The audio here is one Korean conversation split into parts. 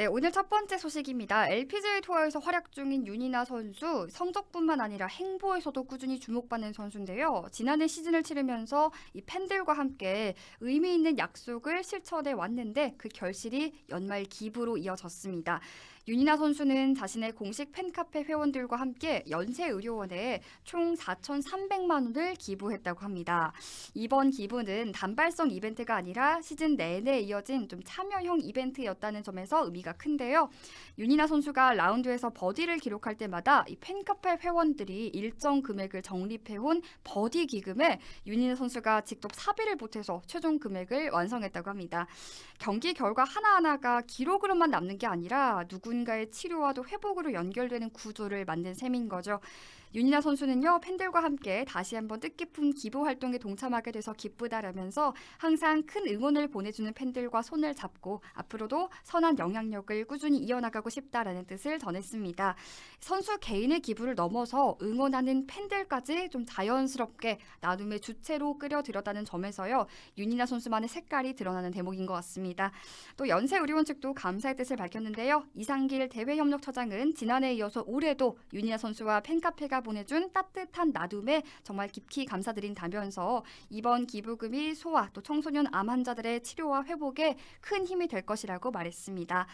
네, 오늘 첫 번째 소식입니다. LPGA 투어에서 활약 중인 윤이나 선수 성적뿐만 아니라 행보에서도 꾸준히 주목받는 선수인데요. 지난해 시즌을 치르면서 이 팬들과 함께 의미 있는 약속을 실천해 왔는데 그 결실이 연말 기부로 이어졌습니다. 윤이나 선수는 자신의 공식 팬카페 회원들과 함께 연세의료원에 총 4,300만 원을 기부했다고 합니다. 이번 기부는 단발성 이벤트가 아니라 시즌 내내 이어진 좀 참여형 이벤트였다는 점에서 의미가 큰데요. 윤이나 선수가 라운드에서 버디를 기록할 때마다 이 팬카페 회원들이 일정 금액을 적립해온 버디 기금에 윤이나 선수가 직접 사비를 보태서 최종 금액을 완성했다고 합니다. 경기 결과 하나하나가 기록으로만 남는 게 아니라 누군가의 치료와도 회복으로 연결되는 구조를 만든 셈인 거죠. 윤이나 선수는요 팬들과 함께 다시 한번 뜻깊은 기부 활동에 동참하게 돼서 기쁘다라면서 항상 큰 응원을 보내주는 팬들과 손을 잡고 앞으로도 선한 영향력을 꾸준히 이어나가고 싶다라는 뜻을 전했습니다. 선수 개인의 기부를 넘어서 응원하는 팬들까지 좀 자연스럽게 나눔의 주체로 끌어들였다는 점에서요 윤이나 선수만의 색깔이 드러나는 대목인 것 같습니다. 또 연세 의료원 측도 감사의 뜻을 밝혔는데요. 이상길 대외협력처장은 지난해에 이어서 올해도 윤이나 선수와 팬카페가 보내준 따뜻한 나눔에 정말 깊이 감사드린다면서 이번 기부금이 소아 또 청소년 암 환자들의 치료와 회복에 큰 힘이 될 것이라고 말했습니다.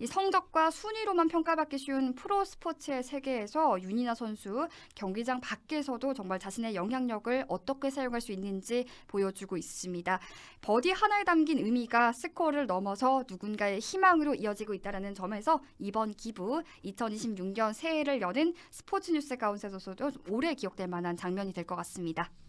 이 성적과 순위로만 평가받기 쉬운 프로 스포츠의 세계에서 윤이나 선수 경기장 밖에서도 정말 자신의 영향력을 어떻게 사용할 수 있는지 보여주고 있습니다. 버디 하나에 담긴 의미가 스코어를 넘어서 누군가의 희망으로 이어지고 있다는 점에서 이번 기부 2026년 새해를 여는 스포츠 뉴스 가운데 서도 오래 기억될 만한 장면이 될 것 같습니다.